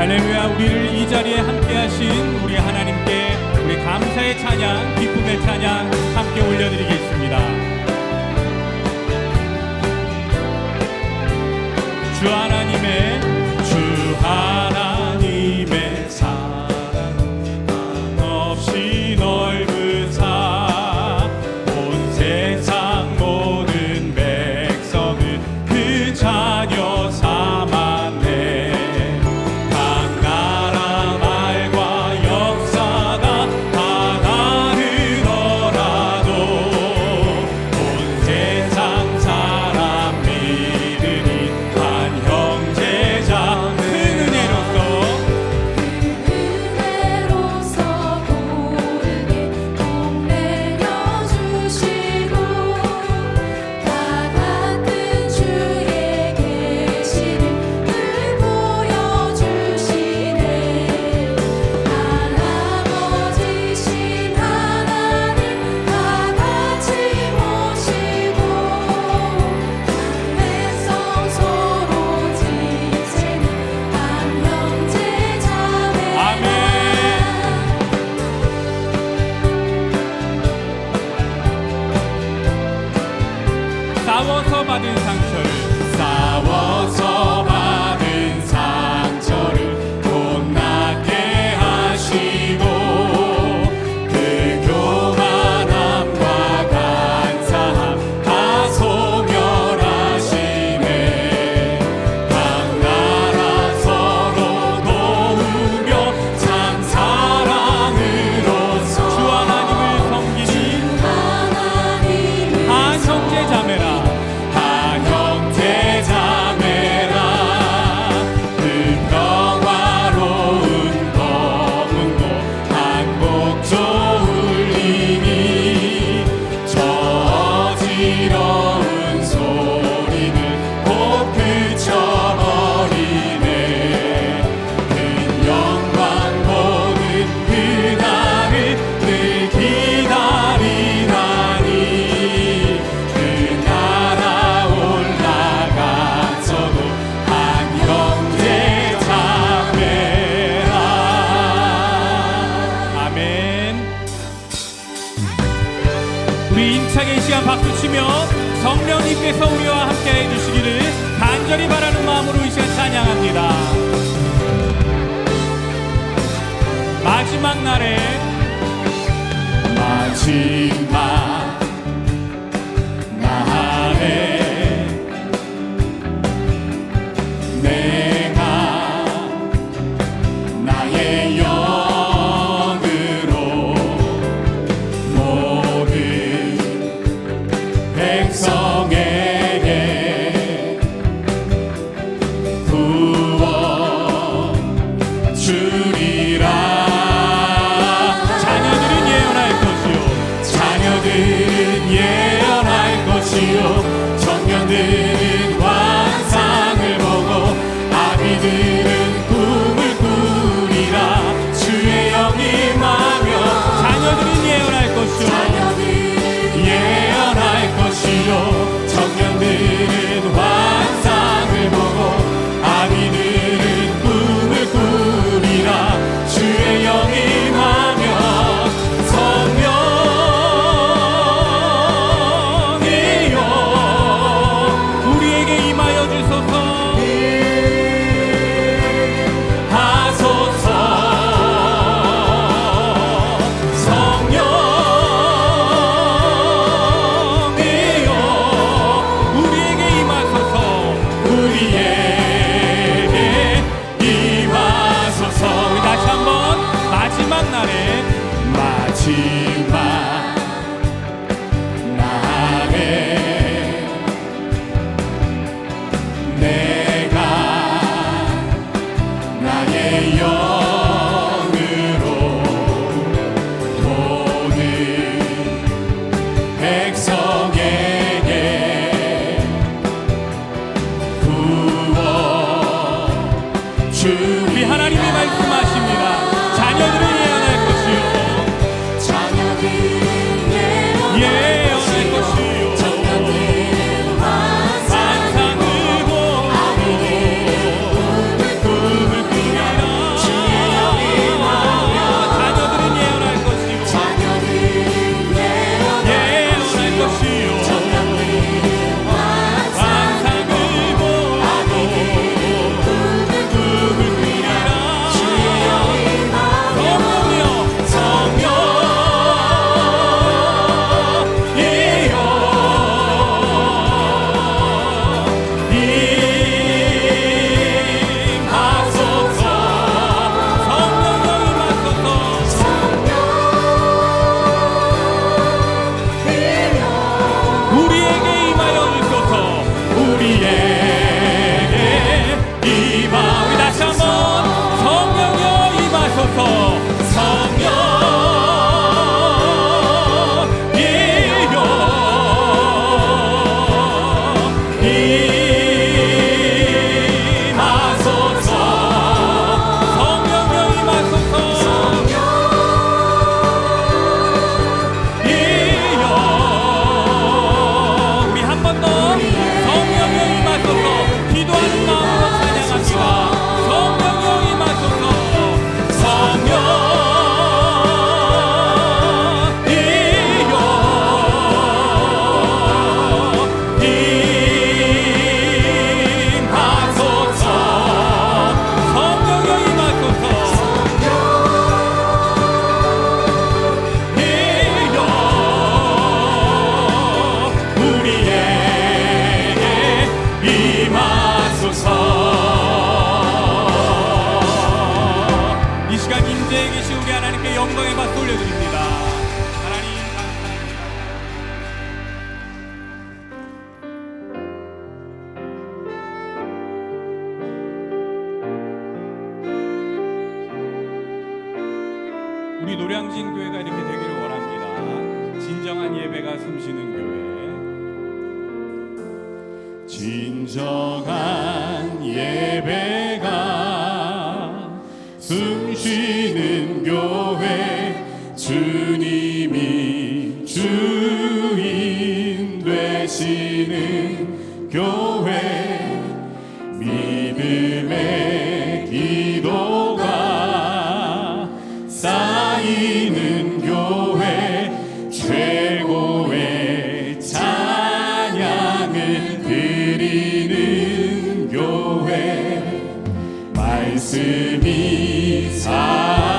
할렐루야 우리를 이 자리에 함께 하신 우리 하나님께 우리 감사의 찬양 기쁨의 찬양 함께 올려드리겠습니다. 주 하나님의 힘차게 이 시간 박수치며 성령님께서 우리와 함께 해주시기를 간절히 바라는 마음으로 이 시간 찬양합니다. 마지막 날에 마지막 See. 성신교회가 이렇게 되기를 원합니다. 진정한 예배가 숨쉬는 교회. 진정한 예배가 숨쉬는 말씀이 사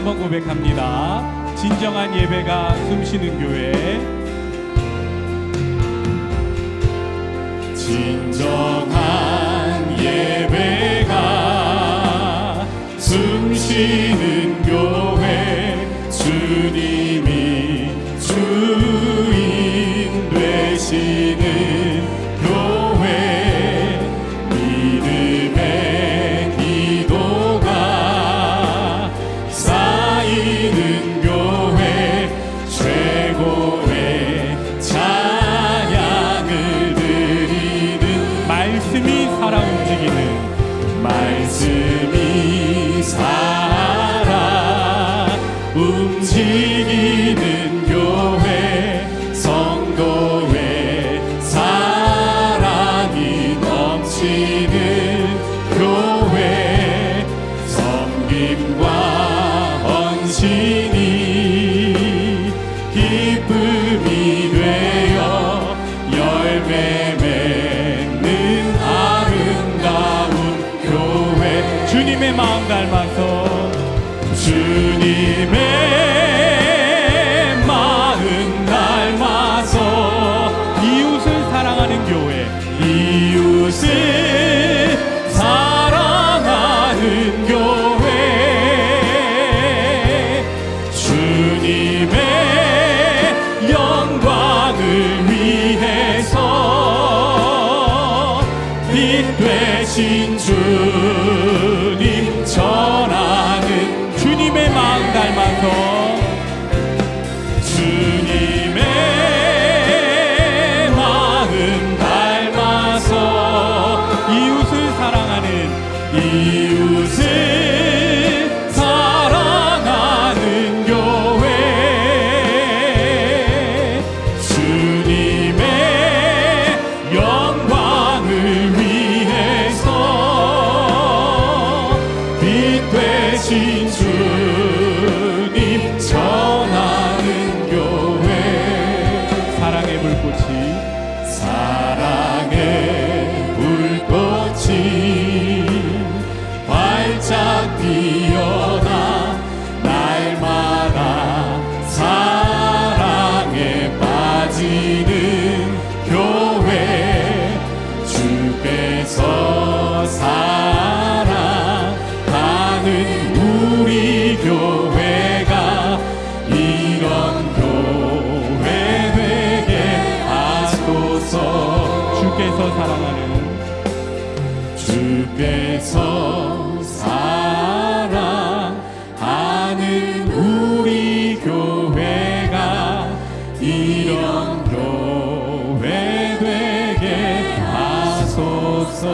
한번 고백합니다. 진정한 예배가 숨쉬는 교회. 진정한 예배가 숨쉬는 지키는 교회 성도의 사랑이 넘치는 교회 섬김과 헌신이 기쁨이 되어 열매 맺는 아름다운 교회. 주님의 마음 닮아 주님 되신 주께서 사랑하는 주께서 사랑하는 우리 교회가 이런 교회 되게 하소서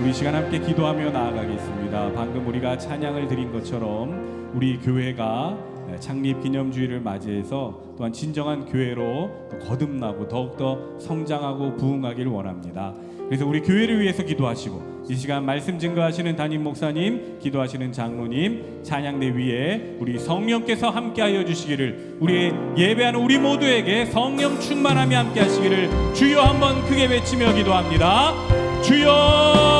우리 이 시간 함께 기도하며 나아가겠습니다. 방금 우리가 찬양을 드린 것처럼 우리 교회가 창립 기념주의를 맞이해서 또한 진정한 교회로 또 거듭나고 더욱더 성장하고 부흥하길 원합니다. 그래서 우리 교회를 위해서 기도하시고 이 시간 말씀 증거하시는 담임 목사님, 기도하시는 장로님, 찬양대 위에 우리 성령께서 함께하여 주시기를 우리 예배하는 우리 모두에게 성령 충만함이 함께하시기를 주여 한번 크게 외치며 기도합니다. 주여